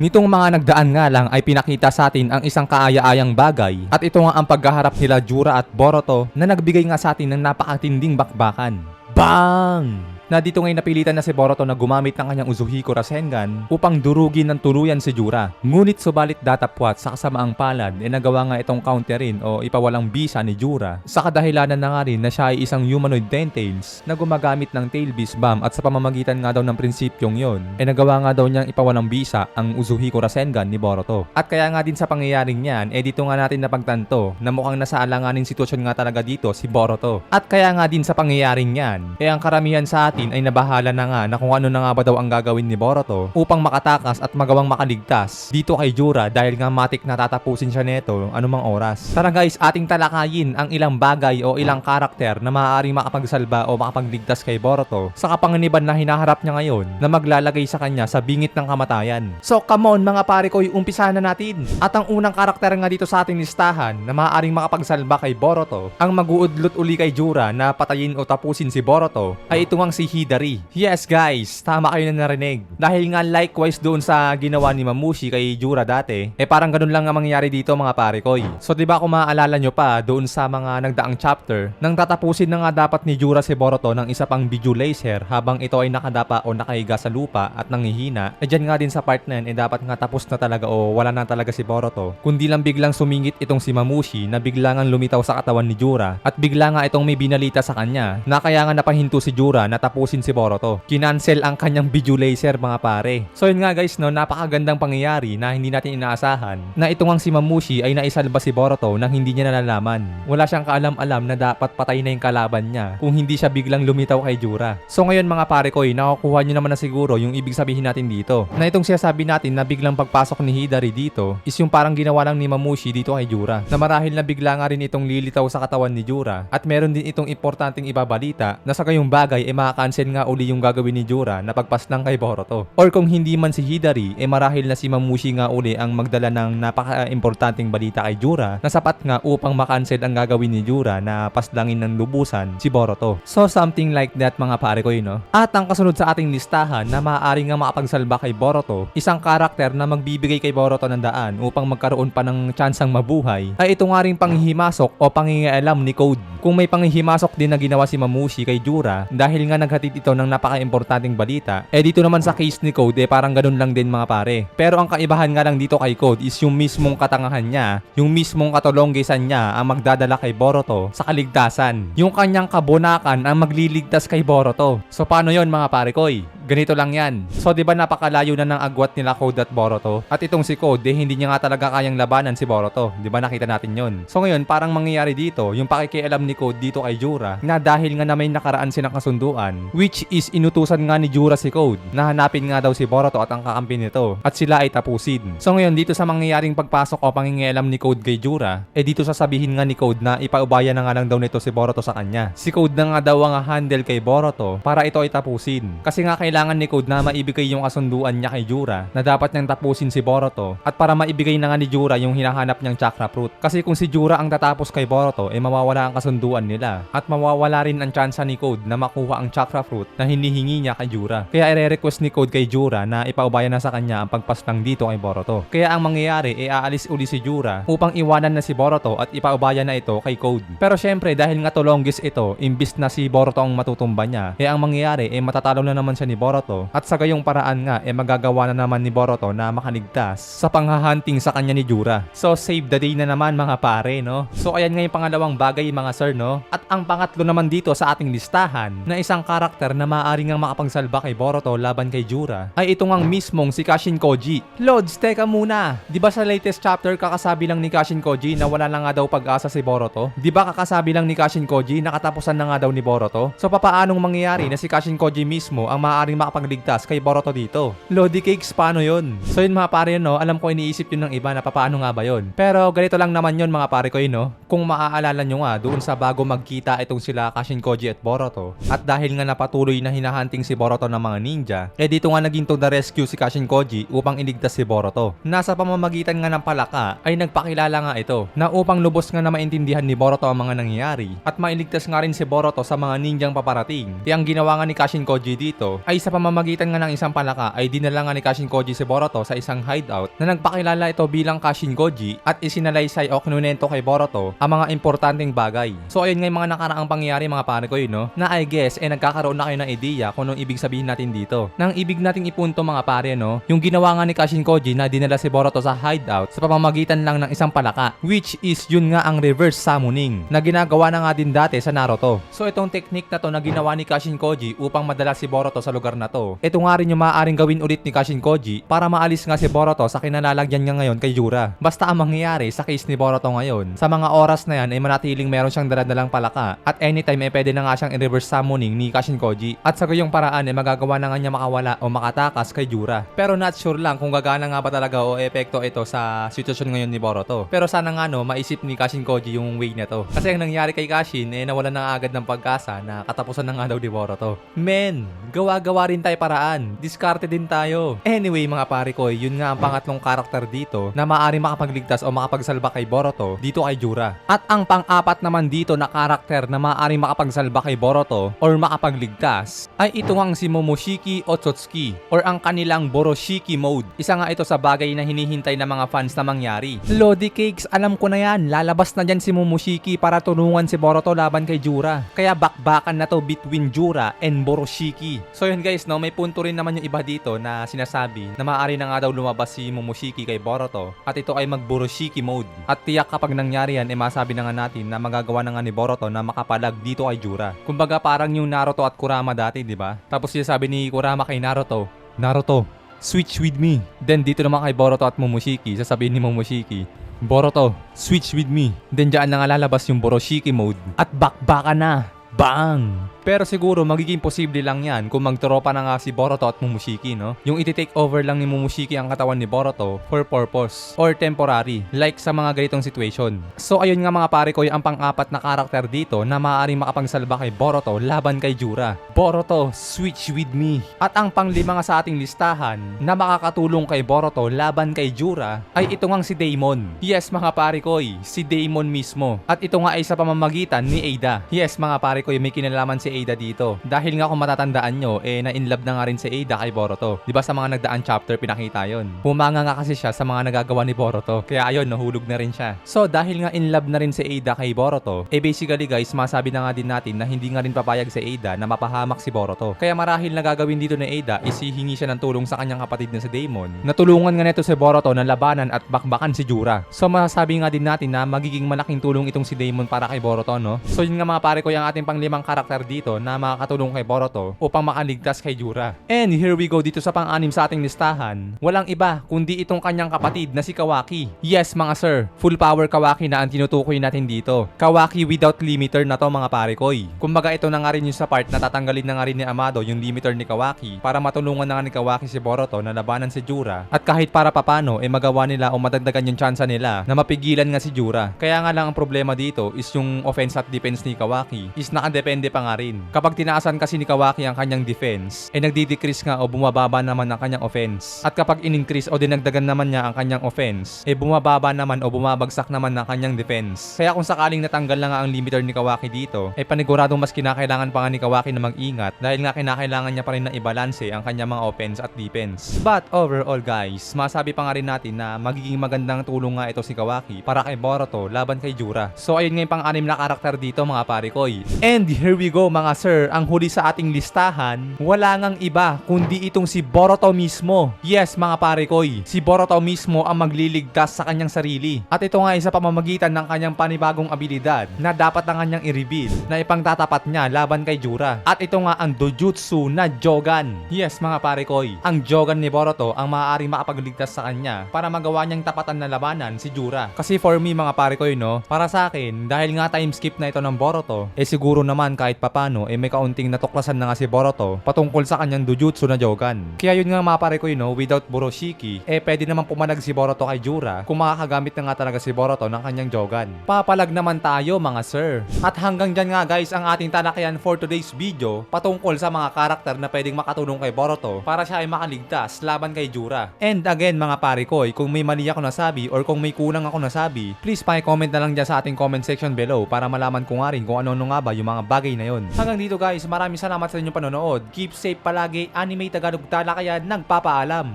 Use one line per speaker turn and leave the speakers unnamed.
Nitong mga nagdaan nga lang ay pinakita sa atin ang isang kaaya-ayang bagay at ito nga ang pagkaharap nila Jura at Boruto na nagbigay nga sa atin ng napakatinding bakbakan. Bang! Na dito ngayon napilitan na si Boruto na gumamit ng kanyang Uzuhiko Rasengan upang durugin ng tuluyan si Jura. Ngunit subalit datapwat sa kasamaang palad ay nagawa nga itong counterin o ipawalang bisa ni Jura sa kadahilanan na nga rin na siya ay isang humanoid Ten-Tails na gumagamit ng Tail Beast Bomb at sa pamamagitan nga daw ng prinsipyong yon ay nagawa nga daw niyang ipawalang bisa ang Uzuhiko Rasengan ni Boruto. At kaya nga din sa pangyayaring yan, eh dito nga natin napagtanto na mukhang nasa alanganing sitwasyon nga talaga dito si Boruto. At kaya nga din sa pangyayaring yan, eh ang karamihan sa atin ay nabahala na nga na kung ano na nga ba daw ang gagawin ni Boruto upang makatakas at magawang makaligtas dito kay Jura dahil nga matik na tatapusin siya neto anumang oras. Tara guys, ating talakayin ang ilang bagay o ilang karakter na maaaring makapagsalba o makapagligtas kay Boruto sa kapanganiban na hinaharap niya ngayon na maglalagay sa kanya sa bingit ng kamatayan. So come on mga pare ko, umpisahan na natin. At ang unang karakter nga dito sa ating listahan na maaaring makapagsalba kay Boruto ang mag-uudlot uli kay Jura na patayin o tapusin si Boruto ay ito ang si Hidari. Yes guys, tama kayo na narinig. Dahil nga likewise doon sa ginawa ni Mamushi kay Jura dati, eh parang ganun lang ang mangyayari dito mga pare koy. So 'di ba kung maaalala nyo pa doon sa mga nagdaang chapter, nang tatapusin na nga dapat ni Jura si Boruto ng isa pang Biju Laser habang ito ay nakadapa o nakahiga sa lupa at nangihina, eh dyan nga din sa part na yan, eh dapat nga tapos na talaga o wala na talaga si Boruto. Kundi lang biglang sumingit itong si Mamushi na bigla nga lumitaw sa katawan ni Jura at bigla nga itong may binalita sa kanya na kaya nga napahinto si Jura na tapusin si Boruto. Kinancel ang kanyang Biju Laser mga pare. So yun nga guys no, napakagandang pangyayari na hindi natin inaasahan na ito ngang si Mamushi ay naisalba si Boruto nang hindi niya nalalaman. Wala siyang kaalam-alam na dapat patay na yung kalaban niya kung hindi siya biglang lumitaw kay Jura. So ngayon mga pare ko, eh, nakukuha nyo naman na siguro yung ibig sabihin natin dito. Na itong sinasabi natin na biglang pagpasok ni Hidari dito is yung parang ginawa lang ni Mamushi dito kay Jura. Na marahil na bigla nga rin itong lilitaw sa katawan ni Jura at meron din itong importanteng ibabalita na sa gayong bagay ay makakancel nga uli yung gagawin ni Jura na pagpaslang kay Boruto. Or kung hindi man si Hidari, eh marahil na si Mamushi nga uli ang magdala ng napaka-importanting balita kay Jura na sapat nga upang makancel ang gagawin ni Jura na paslangin ng lubusan si Boruto. So something like that mga pare ko yun, no? At ang kasunod sa ating listahan na maaari nga makapagsalba kay Boruto, isang karakter na magbibigay kay Boruto ng daan upang magkaroon pa ng tsansang mabuhay, ay ito nga rin panghihimasok o pangingialam ni Code. Kung may panghihimasok din na ginawa si Mamushi kay Jura dahil nga naghatid ito ng napaka-importanting balita, eh dito naman sa case ni Code, eh parang ganun lang din mga pare. Pero ang kaibahan nga lang dito kay Code is yung mismong katangahan niya, yung mismong katulonggesan niya ang magdadala kay Boruto sa kaligtasan. Yung kanyang kabunakan ang magliligtas kay Boruto. So paano yon mga pare koy? Ganito lang yan. So 'di ba napakalayo na ng agwat nila Code at Boruto? At itong si Code, eh, hindi niya nga talaga kayang labanan si Boruto. 'Di ba nakita natin 'yon? So ngayon, parang mangyayari dito, yung pakikialam ni Code dito kay Jura na dahil nga na may nakaraan silang kasunduan, which is inutusan nga ni Jura si Code na hanapin nga daw si Boruto at ang kakampi nito at sila ay tapusin. So ngayon, dito sa mangyayaring pagpasok o pangingialam ni Code kay Jura, eh dito sasabihin nga ni Code na ipaubaya na nga lang daw nito si Boruto sa kanya. Si Code na nga daw ang handle kay Boruto para ito ay tapusin. Kasi nga kailangan ni Code na maibigay yung kasunduan niya kay Jura na dapat niyang tapusin si Boruto at para maibigay na nga ni Jura yung hinahanap niyang chakra fruit. Kasi kung si Jura ang tatapos kay Boruto, eh mawawala ang kasunduan nila at mawawala rin ang tsansa ni Code na makuha ang chakra fruit na hinihingi niya kay Jura. Kaya i-request ni Code kay Jura na ipaubaya na sa kanya ang pagpaslang dito kay Boruto. Kaya ang mangyayari, e aalis uli si Jura upang iwanan na si Boruto at ipaubaya na ito kay Code. Pero syempre, dahil nga to longest ito, imbis na si Boruto ang matutumba niya, e ang mangyayari, e matatalo na naman siya ni Boruto at sa gayong paraan nga, e magagawa na naman ni Boruto na makaligtas sa panghahunting sa kanya ni Jura. So save the day na naman mga pare, no? So ayan nga yung pangalawang bagay mga sir, no? At ang pangatlo naman dito sa ating listahan na isang karakter na maaari nga makapagsalba kay Boruto laban kay Jura ay ito ngang mismong si Kashin Koji. Lods, teka muna. 'Di ba sa latest chapter kakasabi lang ni Kashin Koji na wala na nga daw pag-asa si Boruto? 'Di ba kakasabi lang ni Kashin Koji na katapusan na nga daw ni Boruto? So papaanong mangyayari na si Kashin Koji mismo ang maaaring makapagligtas kay Boruto dito? Lodi cakes paano 'yon? So yun mga pare no, alam ko iniisip yun ng iba na papaano nga ba 'yon. Pero ganito lang naman 'yon mga pare ko yun no. Kung maaalala nyo nga doon sa bago magkita itong sila Kashin Koji at Boruto at dahil nga napatuloy na hinahunting si Boruto ng mga ninja, eh dito nga naging to the rescue si Kashin Koji upang iligtas si Boruto. Nasa pamamagitan nga ng palaka ay nagpakilala nga ito na upang lubos nga na maintindihan ni Boruto ang mga nangyayari at mailigtas nga rin si Boruto sa mga ninjang paparating. Kaya ang ginawa nga ni Kashin Koji dito ay ay sa pamamagitan nga ng isang palaka ay dinala nga ni Kashin Koji si Boruto sa isang hideout na nagpakilala ito bilang Kashin Koji at isinalaysay o kinunento kay Boruto ang mga importanteng bagay. So ayun nga yung mga nakaraang pangyayari mga pare ko yun no, na I guess eh nagkakaroon na kayo ng ideya kung anong ibig sabihin natin dito. Nang ibig nating ipunto mga pare no, yung ginawa nga ni Kashin Koji na dinala si Boruto sa hideout sa pamamagitan lang ng isang palaka which is yun nga ang reverse summoning na ginagawa na nga din dati sa Naruto. So itong technique na to na ginawa ni Kashin Koji upang madala si Boruto sa lugar na to. Ito nga rin yung maaaring gawin ulit ni Kashin Koji para maalis nga si Boruto sa kinalalagyan niya ngayon kay Jura. Basta ang mangyayari sa case ni Boruto ngayon, sa mga oras na yan ay manatiling meron siyang daladalang palaka at anytime ay pwede na nga siyang i-reverse summoning ni Kashin Koji at sa gayong paraan ay magagawa na nga niya makawala o makatakas kay Jura. Pero not sure lang kung gagana nga ba talaga o epekto ito sa sitwasyon ngayon ni Boruto. Pero sana nga no, maisip ni Kashin Koji yung way na to. Kasi ang nangyari kay Kashin eh nawalan na agad ng pagkasa na katapusan na nga daw ni Boruto. Men, gawa-gawa rin tayo paraan. Diskarte din tayo. Anyway mga pare ko, yun nga ang pangatlong karakter dito na maaari makapagligtas o makapagsalba kay Boruto dito kay Jura. At ang pang-apat naman dito na karakter na maaari makapagsalba kay Boruto or makapagligtas ay ito ang si Momoshiki Otsutsuki or ang kanilang Boroshiki mode. Isa nga ito sa bagay na hinihintay ng mga fans na mangyari. Lodi Cakes, alam ko na yan. Lalabas na dyan si Momoshiki para tulungan si Boruto laban kay Jura. Kaya bakbakan na to between Jura and Boroshiki. So yun guys, no, may punto rin naman yung iba dito na sinasabi na maaari na nga daw lumabas si Momoshiki kay Boruto at ito ay mag Boroshiki mode. At tiyak kapag nangyari yan, eh masabi na nga natin na magagawa na nga ni Boruto na makapalag dito kay Jura. Kumbaga parang yung Naruto at Kurama dati, di ba? Tapos siya sabi ni Kurama kay Naruto, Naruto, switch with me. Then dito naman kay Boruto at Momoshiki, sasabihin ni Momoshiki, Boruto, switch with me. Then dyan na nga lalabas yung Boroshiki mode. At bakbaka na. Bang! Pero siguro magiging posible lang yan kung magtropa na nga si Boruto at Momoshiki, no? Yung iti-take over lang ni Momoshiki ang katawan ni Boruto for purpose or temporary, like sa mga ganitong situation. So ayun nga mga pare ko, ang pang-apat na karakter dito na maaaring makapagsalba kay Boruto laban kay Jura. Boruto, switch with me. At ang panglima nga sa ating listahan na makakatulong kay Boruto laban kay Jura ay ito ngang si Daemon. Yes mga pare ko, si Daemon mismo. At ito nga ay sa pamamagitan ni Ada. Yes mga pare ko, may kinalaman si Ada dito. Dahil nga kung matatandaan nyo, eh na-inlove na nga rin si Ada kay Boruto. Ba sa mga nagdaan chapter pinakita yon. Humanga nga kasi siya sa mga nagagawa ni Boruto. Kaya ayun, nahulog na rin siya. So dahil nga in love na rin si Ada kay Boruto, eh basically guys, masabi na nga din natin na hindi nga rin papayag si Ada na mapahamak si Boruto. Kaya marahil na gagawin dito ni Ada is siya ng tulong sa kanyang kapatid na si Daemon. Natulungan nga nito si Boruto na labanan at bakbakan si Jura. So masasabi nga din natin na magiging malaking tulong itong si Daemon para kay Boruto, no? So yun nga mga pare ko yung ating panglimang karakter dito na makakatulong kay Boruto upang makaligtas kay Jura. And here we go dito sa pang-anim sa ating listahan. Walang iba kundi itong kanyang kapatid na si Kawaki. Yes mga sir, full power Kawaki na ang tinutukoy natin dito. Kawaki without limiter na to mga pare koy. Kumbaga ito na nga rin yung sa part na tatanggalin na nga rin ni Amado yung limiter ni Kawaki para matulungan na nga ni Kawaki si Boruto na labanan si Jura at kahit para papano eh magawa nila o madagdagan yung tsansa nila na mapigilan nga si Jura. Kaya nga lang ang problema dito is yung offense at defense ni Kawaki is nakadepende pa nga rin. Kapag tinaasan kasi ni Kawaki ang kanyang defense, eh nagdi-decrease nga o bumababa naman ang kanyang offense. At kapag in-increase o dinagdagan naman niya ang kanyang offense, eh bumababa naman o bumabagsak naman ng kanyang defense. Kaya kung sakaling natanggal na nga ang limiter ni Kawaki dito, eh paniguradong mas kinakailangan pa nga ni Kawaki na mag-ingat dahil nga kinakailangan niya pa rin na ibalanse ang kanyang mga offense at defense. But overall guys, masabi pa nga rin natin na magiging magandang tulong nga ito si Kawaki para kay Boruto laban kay Jura. So ayun nga yung pang-anim na karakter dito mga pare koy. And here we go mga sir, ang huli sa ating listahan, wala ngang iba kundi itong si Boruto mismo. Yes mga pare koy, si Boruto mismo ang magliligtas sa kanyang sarili. At ito nga ay sa pamamagitan ng kanyang panibagong abilidad na dapat na kanyang i-reveal na ipangtatapat niya laban kay Jura. At ito nga ang Dojutsu na Jogan. Yes mga pare koy, ang Jogan ni Boruto ang maaaring makapagligtas sa kanya para magawa niyang tapatan na labanan si Jura. Kasi for me mga pare koy no, para sa akin, dahil nga time skip na ito ng Boruto, eh siguro naman kahit papano, eh may kaunting natuklasan na nga si Boruto patungkol sa kanyang Dojutsu na Jogan. Kaya yun nga mga pare koy no, without Boroshiki, eh pwede naman pumanag si Boruto kay Jura kung makakagamit na nga talaga si Boruto ng kanyang Jogan. Papalag naman tayo mga sir. At hanggang dyan nga guys ang ating talakayan for today's video patungkol sa mga karakter na pwedeng makatulong kay Boruto para siya ay makaligtas laban kay Jura. And again mga pare ko, kung may mali ako nasabi or kung may kulang ako nasabi, please pa-comment na lang dyan sa ating comment section below para malaman ko nga rin kung ano-ano nga ba yung mga bagay na yon. Hanggang dito guys, maraming salamat sa inyong panonood. Keep safe palagi, Anime Tagalog Talakayan nagpapaalam.